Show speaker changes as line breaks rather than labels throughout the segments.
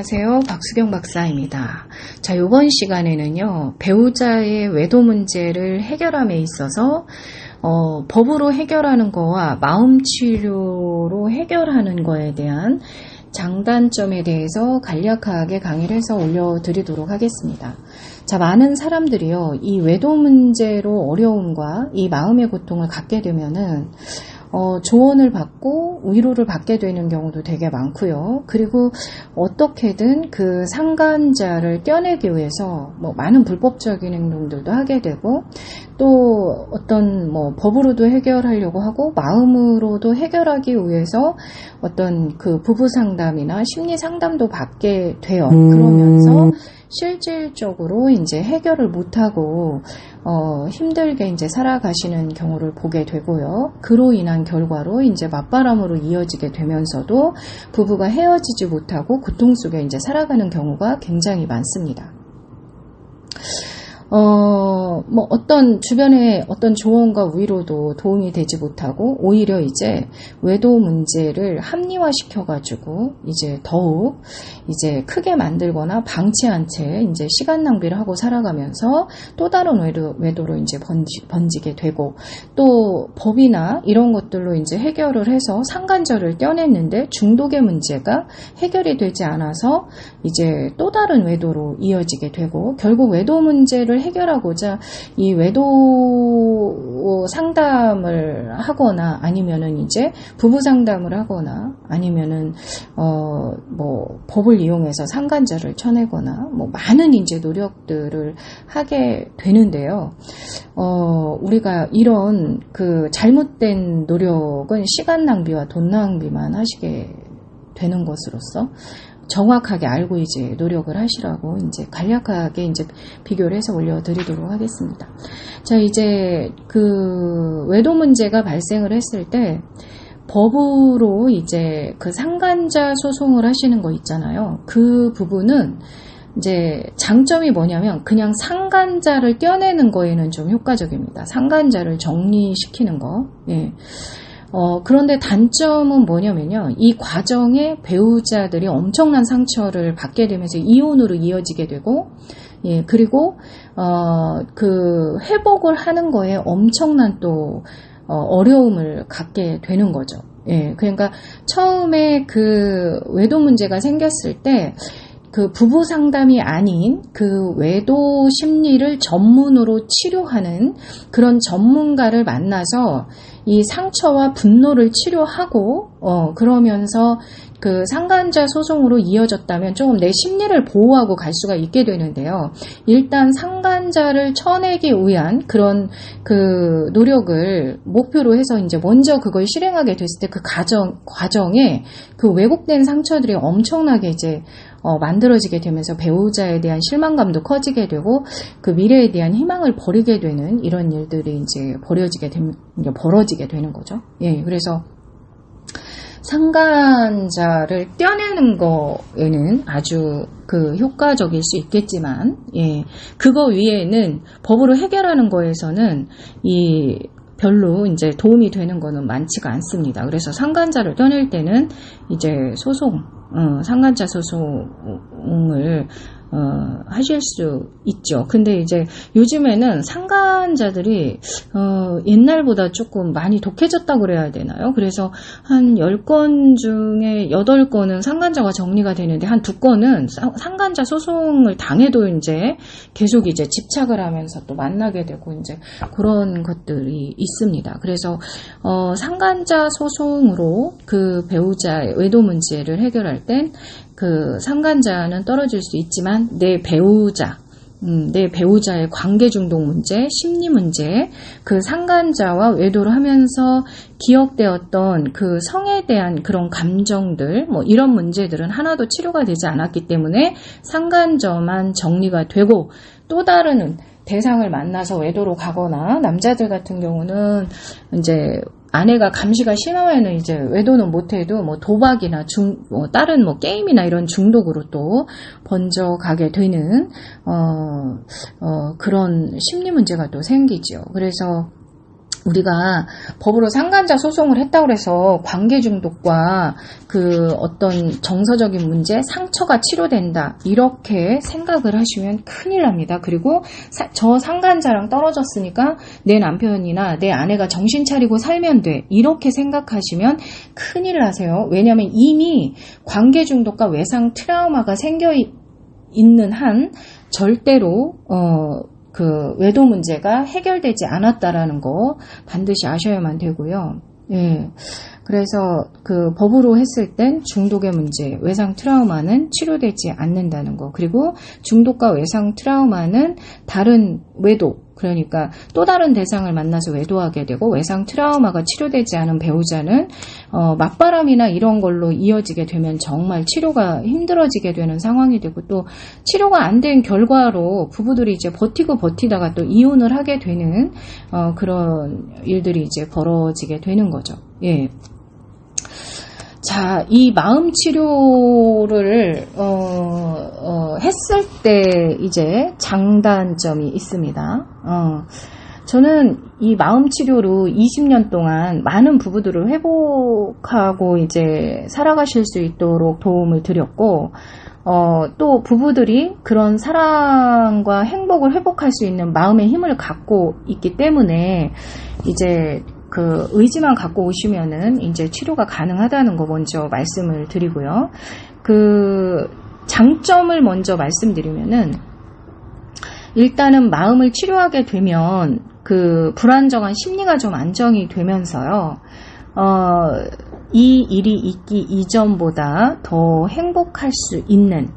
안녕하세요. 박수경 박사입니다. 자, 이번 시간에는요, 배우자의 외도 문제를 해결함에 있어서, 어, 법으로 해결하는 거와 마음 치료로 해결하는 거에 대한 장단점에 대해서 간략하게 강의를 해서 올려드리도록 하겠습니다. 자, 많은 사람들이요, 이 외도 문제로 어려움과 이 마음의 고통을 갖게 되면은, 어, 조언을 받고 위로를 받게 되는 경우도 되게 많고요. 그리고 어떻게든 그 상간자를 떼어내기 위해서 뭐 많은 불법적인 행동들도 하게 되고 또 어떤 뭐 법으로도 해결하려고 하고 마음으로도 해결하기 위해서 어떤 그 부부 상담이나 심리 상담도 받게 돼요. 그러면서 실질적으로 이제 해결을 못하고 어, 힘들게 이제 살아가시는 경우를 보게 되고요. 그로 인한 결과로 이제 맞바람으로 이어지게 되면서도 부부가 헤어지지 못하고 고통 속에 이제 살아가는 경우가 굉장히 많습니다. 어, 뭐 어떤 주변에 어떤 조언과 위로도 도움이 되지 못하고 오히려 이제 외도 문제를 합리화시켜가지고 이제 더욱 이제 크게 만들거나 방치한 채 이제 시간 낭비를 하고 살아가면서 또 다른 외도, 외도로 이제 번지, 번지게 되고 또 법이나 이런 것들로 이제 해결을 해서 상간절을 떼어냈는데 중독의 문제가 해결이 되지 않아서 이제 또 다른 외도로 이어지게 되고 결국 외도 문제를 해결하고자 이 외도 상담을 하거나 아니면은 이제 부부 상담을 하거나 아니면은 어 뭐 법을 이용해서 상간자를 쳐내거나 뭐 많은 이제 노력들을 하게 되는데요. 어 우리가 이런 그 잘못된 노력은 시간 낭비와 돈 낭비만 하시게 되는 것으로서 정확하게 알고 이제 노력을 하시라고 이제 간략하게 이제 비교를 해서 올려드리도록 하겠습니다. 자, 이제 그 외도 문제가 발생을 했을 때 법으로 이제 그 상간자 소송을 하시는 거 있잖아요. 그 부분은 이제 장점이 뭐냐면 그냥 상간자를 떼어내는 거에는 좀 효과적입니다. 상간자를 정리시키는 거. 예. 어, 그런데 단점은 뭐냐면요. 이 과정에 배우자들이 엄청난 상처를 받게 되면서 이혼으로 이어지게 되고, 예, 그리고, 어, 그 회복을 하는 거에 엄청난 또, 어, 어려움을 갖게 되는 거죠. 예, 그러니까 처음에 그 외도 문제가 생겼을 때, 그 부부 상담이 아닌 그 외도 심리를 전문으로 치료하는 그런 전문가를 만나서 이 상처와 분노를 치료하고 어 그러면서 그 상간자 소송으로 이어졌다면 조금 내 심리를 보호하고 갈 수가 있게 되는데요. 일단 상간자를 쳐내기 위한 그런 그 노력을 목표로 해서 이제 먼저 그걸 실행하게 됐을 때 그 과정 과정에 그 왜곡된 상처들이 엄청나게 이제 어, 만들어지게 되면서 배우자에 대한 실망감도 커지게 되고 그 미래에 대한 희망을 버리게 되는 이런 일들이 이제 벌어지게 되, 벌어지게 되는 거죠. 예, 그래서 상간자를 떼어내는 거에는 아주 그 효과적일 수 있겠지만, 예, 그거 위에는 법으로 해결하는 거에서는 이 별로 이제 도움이 되는 거는 많지가 않습니다. 그래서 상간자를 떼낼 때는 이제 소송, 어, 상간자 소송을 어, 하실 수 있죠. 근데 이제 요즘에는 상간자들이 어, 옛날보다 조금 많이 독해졌다고 그래야 되나요? 그래서 한 10건 중에 8건은 상간자가 정리가 되는데 한두 건은 상간자 소송을 당해도 이제 계속 이제 집착을 하면서 또 만나게 되고 이제 그런 것들이 있습니다. 그래서 어, 상간자 소송으로 그 배우자의 외도 문제를 해결할 땐 그 상간자는 떨어질 수 있지만 내 배우자, 음, 내 배우자의 관계 중독 문제, 심리 문제, 그 상간자와 외도를 하면서 기억되었던 그 성에 대한 그런 감정들, 뭐 이런 문제들은 하나도 치료가 되지 않았기 때문에 상간자만 정리가 되고 또 다른 대상을 만나서 외도로 가거나 남자들 같은 경우는 이제 아내가 감시가 심하면은 이제 외도는 못해도 뭐 도박이나 중, 뭐 다른 뭐 게임이나 이런 중독으로 또 번져가게 되는, 어, 어, 그런 심리 문제가 또 생기죠. 그래서 우리가 법으로 상간자 소송을 했다고 해서 관계 중독과 그 어떤 정서적인 문제, 상처가 치료된다. 이렇게 생각을 하시면 큰일 납니다. 그리고 사- 저 상간자랑 떨어졌으니까 내 남편이나 내 아내가 정신 차리고 살면 돼. 이렇게 생각하시면 큰일 나세요. 왜냐하면 이미 관계 중독과 외상 트라우마가 생겨 있- 있는 한 절대로 어, 그 외도 문제가 해결되지 않았다라는 거 반드시 아셔야만 되고요. 예. 그래서 그 법으로 했을 땐 중독의 문제, 외상 트라우마는 치료되지 않는다는 거. 그리고 중독과 외상 트라우마는 다른 외도, 그러니까 또 다른 대상을 만나서 외도하게 되고 외상 트라우마가 치료되지 않은 배우자는 어, 맞바람이나 이런 걸로 이어지게 되면 정말 치료가 힘들어지게 되는 상황이 되고 또 치료가 안 된 결과로 부부들이 이제 버티고 버티다가 또 이혼을 하게 되는 어, 그런 일들이 이제 벌어지게 되는 거죠. 예. 자, 이 마음 치료를 어, 어, 했을 때 이제 장단점이 있습니다. 어, 저는 이 마음 치료로 20년 동안 많은 부부들을 회복하고 이제 살아가실 수 있도록 도움을 드렸고, 어, 또 부부들이 그런 사랑과 행복을 회복할 수 있는 마음의 힘을 갖고 있기 때문에 이제 그 의지만 갖고 오시면은 이제 치료가 가능하다는 거 먼저 말씀을 드리고요. 그 장점을 먼저 말씀드리면은 일단은 마음을 치료하게 되면 그 불안정한 심리가 좀 안정이 되면서요. 어, 이 일이 있기 이전보다 더 행복할 수 있는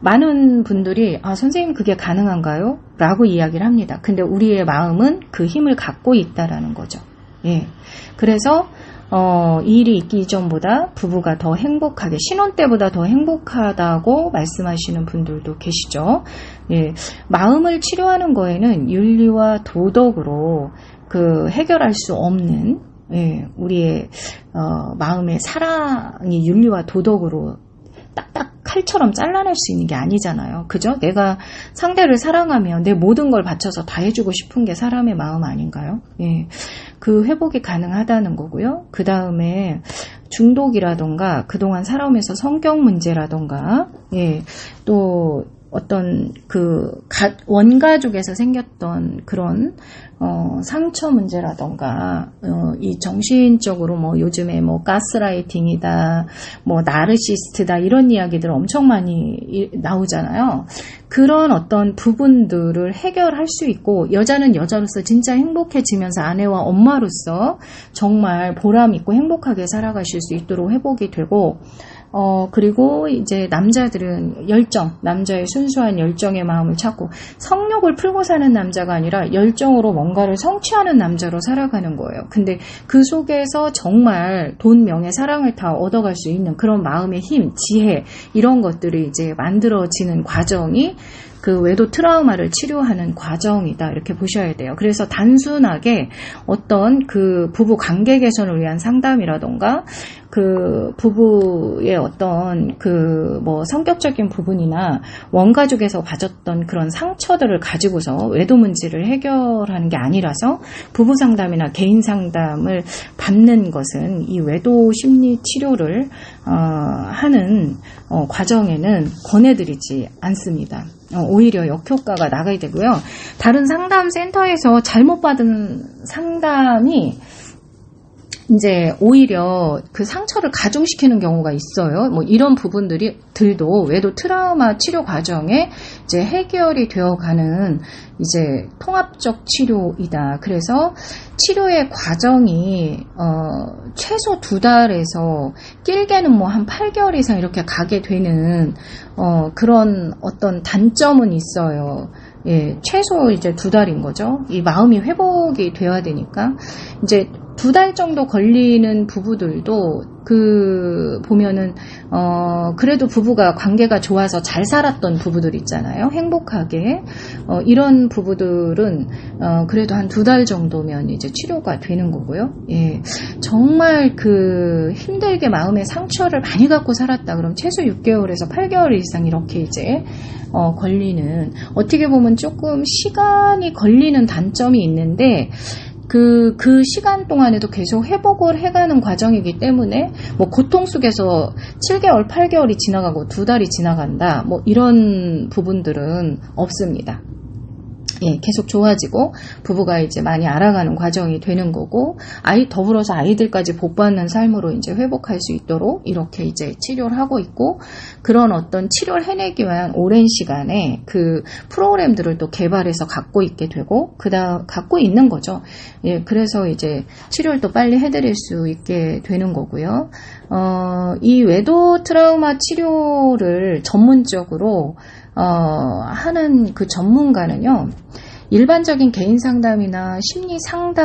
많은 분들이 아 선생님 그게 가능한가요? 라고 이야기를 합니다. 근데 우리의 마음은 그 힘을 갖고 있다라는 거죠. 예. 그래서 어, 이 일이 있기 이전보다 부부가 더 행복하게 신혼 때보다 더 행복하다고 말씀하시는 분들도 계시죠. 예. 마음을 치료하는 거에는 윤리와 도덕으로 그 해결할 수 없는 예, 우리의 어, 마음의 사랑이 윤리와 도덕으로 딱딱 칼처럼 잘라낼 수 있는 게 아니잖아요. 그죠? 내가 상대를 사랑하면 내 모든 걸 바쳐서 다 해주고 싶은 게 사람의 마음 아닌가요? 예. 그 회복이 가능하다는 거고요. 그 다음에 중독이라던가 그동안 살아오면서 성격 문제라던가 예. 또 어떤 그 가- 원가족에서 생겼던 그런 어, 상처 문제라던가 어, 이 정신적으로 뭐 요즘에 뭐 가스라이팅이다 뭐 나르시스트다 이런 이야기들 엄청 많이 이- 나오잖아요. 그런 어떤 부분들을 해결할 수 있고 여자는 여자로서 진짜 행복해지면서 아내와 엄마로서 정말 보람 있고 행복하게 살아가실 수 있도록 회복이 되고 어, 그리고 이제 남자들은 열정, 남자의 순수한 열정의 마음을 찾고 성욕을 풀고 사는 남자가 아니라 열정으로 뭔가를 성취하는 남자로 살아가는 거예요. 근데 그 속에서 정말 돈, 명예, 사랑을 다 얻어갈 수 있는 그런 마음의 힘, 지혜, 이런 것들이 이제 만들어지는 과정이 그 외도 트라우마를 치료하는 과정이다 이렇게 보셔야 돼요. 그래서 단순하게 어떤 그 부부 관계 개선을 위한 상담이라던가 그 부부의 어떤 그 뭐 성격적인 부분이나 원가족에서 가졌던 그런 상처들을 가지고서 외도 문제를 해결하는 게 아니라서 부부 상담이나 개인 상담을 받는 것은 이 외도 심리 치료를 어, 하는 어, 과정에는 권해드리지 않습니다. 어, 오히려 역효과가 나가게 되고요. 다른 상담 센터에서 잘못 받은 상담이 이제 오히려 그 상처를 가중시키는 경우가 있어요. 뭐 이런 부분들이 들도 외도 트라우마 치료 과정에 이제 해결이 되어가는 이제 통합적 치료이다. 그래서 치료의 과정이 어 최소 두 달에서 길게는 뭐 한 8개월 이상 이렇게 가게 되는 어 그런 어떤 단점은 있어요. 예, 최소 이제 두 달인 거죠. 이 마음이 회복이 되어야 되니까 이제 두 달 정도 걸리는 부부들도 그 보면은 어 그래도 부부가 관계가 좋아서 잘 살았던 부부들 있잖아요. 행복하게 어 이런 부부들은 어 그래도 한 두 달 정도면 이제 치료가 되는 거고요. 예. 정말 그 힘들게 마음의 상처를 많이 갖고 살았다 그럼 최소 6개월에서 8개월 이상 이렇게 이제 어 걸리는 어떻게 보면 조금 시간이 걸리는 단점이 있는데 그, 그 시간 동안에도 계속 회복을 해가는 과정이기 때문에, 뭐, 고통 속에서 7개월, 8개월이 지나가고 두 달이 지나간다, 뭐, 이런 부분들은 없습니다. 예, 계속 좋아지고 부부가 이제 많이 알아가는 과정이 되는 거고 아이 더불어서 아이들까지 복받는 삶으로 이제 회복할 수 있도록 이렇게 이제 치료를 하고 있고 그런 어떤 치료를 해내기 위한 오랜 시간에 그 프로그램들을 또 개발해서 갖고 있게 되고 그다 갖고 있는 거죠. 예, 그래서 이제 치료를 또 빨리 해드릴 수 있게 되는 거고요. 어, 이 외도 트라우마 치료를 전문적으로 어, 하는 그 전문가는요, 일반적인 개인 상담이나 심리 상담의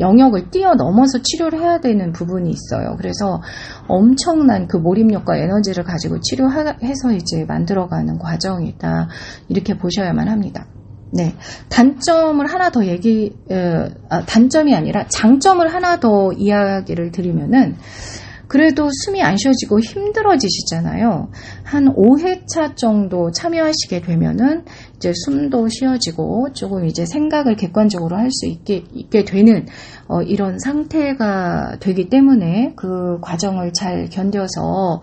영역을 뛰어넘어서 치료를 해야 되는 부분이 있어요. 그래서 엄청난 그 몰입력과 에너지를 가지고 치료해서 이제 만들어가는 과정이다. 이렇게 보셔야만 합니다. 네. 단점을 하나 더 얘기, 어, 아, 단점이 아니라 장점을 하나 더 이야기를 드리면은, 그래도 숨이 안 쉬어지고 힘들어지시잖아요. 한 5회차 정도 참여하시게 되면은 이제 숨도 쉬어지고 조금 이제 생각을 객관적으로 할 수 있게, 있게 되는 어, 이런 상태가 되기 때문에 그 과정을 잘 견뎌서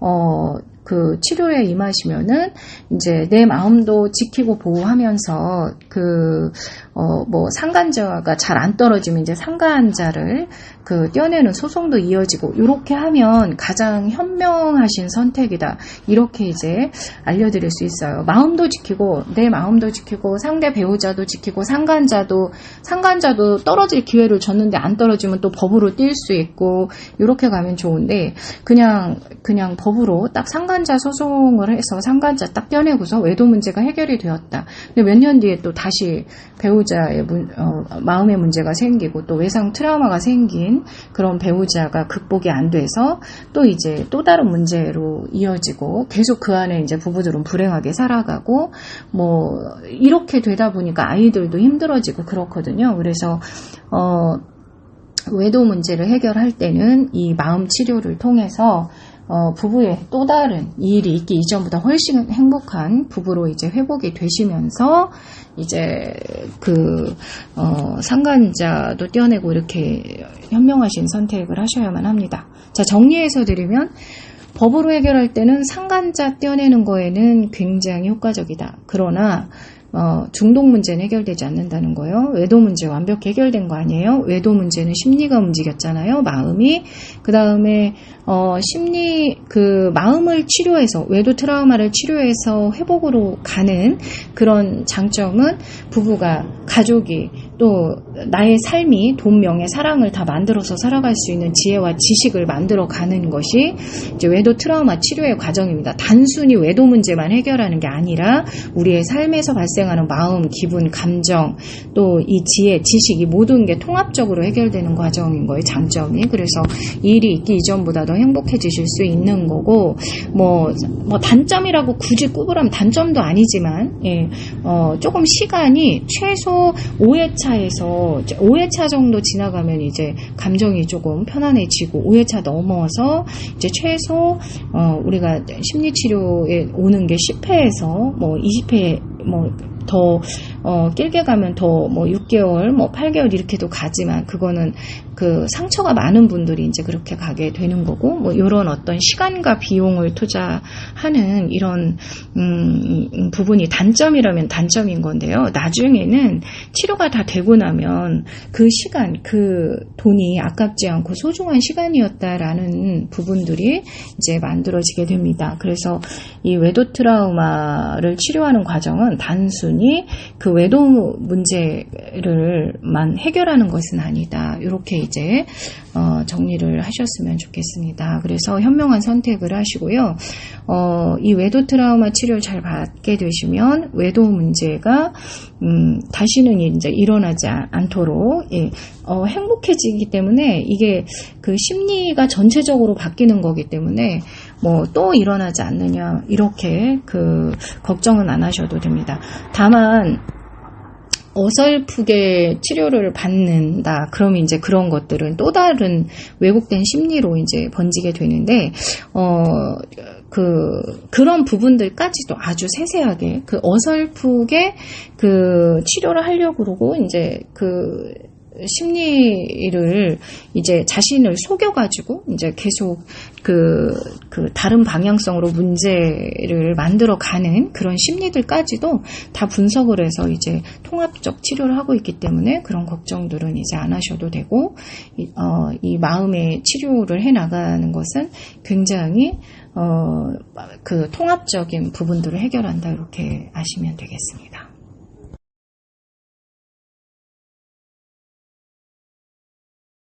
어, 그 치료에 임하시면은 이제 내 마음도 지키고 보호하면서 그, 어, 뭐 상간자가 잘 안 떨어지면 이제 상간자를 그 떼어내는 소송도 이어지고 이렇게 하면 가장 현명하신 선택이다. 이렇게 이제 알려드릴 수 있어요. 마음도 지키고 내 마음도 지키고 상대 배우자도 지키고 상간자도 상간자도 떨어질 기회를 줬는데 안 떨어지면 또 법으로 뛸 수 있고 이렇게 가면 좋은데 그냥 그냥 법으로 딱 상간 자 소송을 해서 상간자 딱 떼어내고서 외도 문제가 해결이 되었다. 근데 몇 년 뒤에 또 다시 배우자의 문, 어, 마음의 문제가 생기고 또 외상 트라우마가 생긴 그런 배우자가 극복이 안 돼서 또 이제 또 다른 문제로 이어지고 계속 그 안에 이제 부부들은 불행하게 살아가고 뭐 이렇게 되다 보니까 아이들도 힘들어지고 그렇거든요. 그래서 어 외도 문제를 해결할 때는 이 마음 치료를 통해서 어, 부부의 또 다른 이 일이 있기 이전보다 훨씬 행복한 부부로 이제 회복이 되시면서 이제 그 어, 상간자도 떼어내고 이렇게 현명하신 선택을 하셔야만 합니다. 자 정리해서 드리면 법으로 해결할 때는 상간자 떼어내는 거에는 굉장히 효과적이다. 그러나 어, 중독 문제는 해결되지 않는다는 거예요. 외도 문제 완벽히 해결된 거 아니에요? 외도 문제는 심리가 움직였잖아요. 마음이. 그 다음에 어, 심리 그 마음을 치료해서 외도 트라우마를 치료해서 회복으로 가는 그런 장점은 부부가 가족이 또 나의 삶이 돈, 명예, 사랑을 다 만들어서 살아갈 수 있는 지혜와 지식을 만들어 가는 것이 이제 외도 트라우마 치료의 과정입니다. 단순히 외도 문제만 해결하는 게 아니라 우리의 삶에서 발생하는 마음, 기분, 감정, 또 이 지혜, 지식 이 모든 게 통합적으로 해결되는 과정인 거예요. 장점이. 그래서 이 일이 있기 이전보다 더 행복해지실 수 있는 거고 뭐, 뭐 단점이라고 굳이 꼽으라면 단점도 아니지만 예, 어, 조금 시간이 최소 5회차에서 5회차 정도 지나가면 이제 감정이 조금 편안해지고 5회차 넘어서 이제 최소 어, 우리가 심리 치료에 오는 게 10회에서 뭐 20회 뭐더 어, 길게 가면 더 뭐 6개월, 뭐 8개월 이렇게도 가지만 그거는 그 상처가 많은 분들이 이제 그렇게 가게 되는 거고 뭐 이런 어떤 시간과 비용을 투자하는 이런 음, 부분이 단점이라면 단점인 건데요. 나중에는 치료가 다 되고 나면 그 시간, 그 돈이 아깝지 않고 소중한 시간이었다라는 부분들이 이제 만들어지게 됩니다. 그래서 이 외도 트라우마를 치료하는 과정은 단순히 그 외도 문제를만 해결하는 것은 아니다. 이렇게 이제 어, 정리를 하셨으면 좋겠습니다. 그래서 현명한 선택을 하시고요. 어, 이 외도 트라우마 치료를 잘 받게 되시면 외도 문제가 음, 다시는 이제 일어나지 않도록 예, 어, 행복해지기 때문에 이게 그 심리가 전체적으로 바뀌는 거기 때문에 뭐 또 일어나지 않느냐 이렇게 그 걱정은 안 하셔도 됩니다. 다만 어설프게 치료를 받는다. 그러면 이제 그런 것들은 또 다른 왜곡된 심리로 이제 번지게 되는데, 어, 그 그런 부분들까지도 아주 세세하게 그 어설프게 그 치료를 하려고 그러고 이제 그 심리를 이제 자신을 속여가지고 이제 계속 그, 그 다른 방향성으로 문제를 만들어 가는 그런 심리들까지도 다 분석을 해서 이제 통합적 치료를 하고 있기 때문에 그런 걱정들은 이제 안 하셔도 되고, 이, 어, 이 마음의 치료를 해 나가는 것은 굉장히 어, 그 통합적인 부분들을 해결한다 이렇게 아시면 되겠습니다.